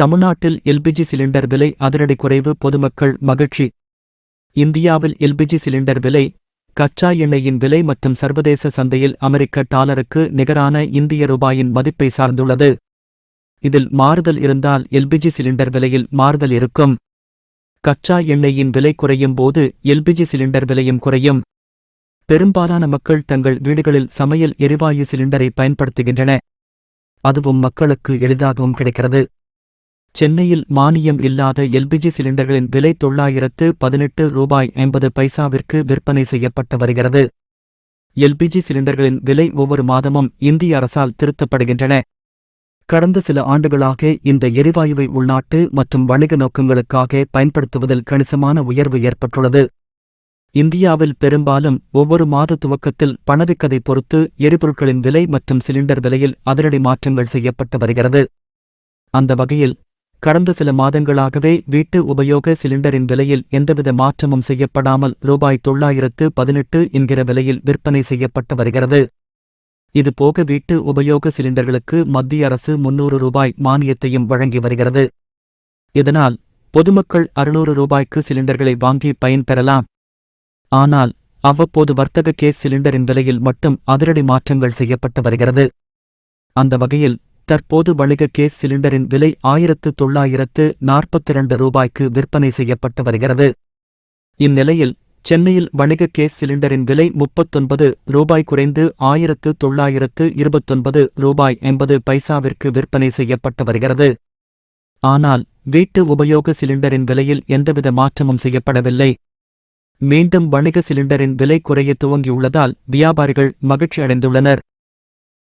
தமிழ்நாட்டில் LPG cylinder விலை அதிரடி குறைவு பொதுமக்கள் மகிழ்ச்சி. இந்தியாவில் எல்பிஜி சிலிண்டர் விலை கச்சா எண்ணெயின் விலை மற்றும் சர்வதேச சந்தையில் அமெரிக்க டாலருக்கு நிகரான இந்திய ரூபாயின் மதிப்பை சார்ந்துள்ளது. இதில் மாறுதல் இருந்தால் எல்பிஜி சிலிண்டர் விலையில் மாறுதல் இருக்கும். கச்சா எண்ணெயின் விலை குறையும் போது எல்பிஜி சிலிண்டர் விலையும் குறையும். பெரும்பாலான மக்கள் தங்கள் வீடுகளில் சமையல் எரிவாயு சிலிண்டரை பயன்படுத்துகின்றன அதுவும் மக்களுக்கு எளிதாகவும் கிடைக்கிறது. சென்னையில் மானியம் இல்லாத எல்பிஜி சிலிண்டர்களின் விலை தொள்ளாயிரத்து பதினெட்டு ரூபாய் ஐம்பது பைசாவிற்கு விற்பனை செய்யப்பட்டு வருகிறது. எல்பிஜி சிலிண்டர்களின் விலை ஒவ்வொரு மாதமும் இந்திய அரசால் திருத்தப்படுகின்றன. கடந்த சில ஆண்டுகளாக இந்த எரிவாயுவை உள்நாட்டு மற்றும் வணிக நோக்கங்களுக்காக பயன்படுத்துவதில் கணிசமான உயர்வு ஏற்பட்டுள்ளது. இந்தியாவில் பெரும்பாலும் ஒவ்வொரு மாத துவக்கத்தில் பணவிக்கதை பொறுத்து எரிபொருட்களின் விலை மற்றும் சிலிண்டர் விலையில் அதிரடி மாற்றங்கள் செய்யப்பட்டு வருகிறது. அந்த வகையில் கடந்த சில மாதங்களாகவே வீட்டு உபயோக சிலிண்டரின் விலையில் எந்தவித மாற்றமும் செய்யப்படாமல் ரூபாய் தொள்ளாயிரத்து பதினெட்டு என்கிற விலையில் விற்பனை செய்யப்பட்டு வருகிறது. இதுபோக வீட்டு உபயோக சிலிண்டர்களுக்கு மத்திய அரசு முன்னூறு ரூபாய் மானியத்தையும் வழங்கி வருகிறது. இதனால் பொதுமக்கள் அறுநூறு ரூபாய்க்கு சிலிண்டர்களை வாங்கி பயன்பெறலாம் ஆனால் அவ்வப்போது வர்த்தக கேஸ் சிலிண்டரின் விலையில் மட்டும் அதிரடி மாற்றங்கள் செய்யப்பட்டு வருகிறது. அந்த வகையில் தற்போது வணிக கேஸ் சிலிண்டரின் விலை ஆயிரத்து தொள்ளாயிரத்து நாற்பத்தி இரண்டு ரூபாய்க்கு விற்பனை செய்யப்பட்டு வருகிறது. இந்நிலையில் சென்னையில் வணிக கேஸ் சிலிண்டரின் விலை முப்பத்தொன்பது ரூபாய் குறைந்து ஆயிரத்து தொள்ளாயிரத்து இருபத்தொன்பது ரூபாய் எண்பது பைசாவிற்கு விற்பனை செய்யப்பட்டு வருகிறது. ஆனால் வீட்டு உபயோக சிலிண்டரின் விலையில் எந்தவித மாற்றமும் செய்யப்படவில்லை. மீண்டும் வணிக சிலிண்டரின் விலை குறைய துவங்கியுள்ளதால் வியாபாரிகள் மகிழ்ச்சி அடைந்துள்ளனர்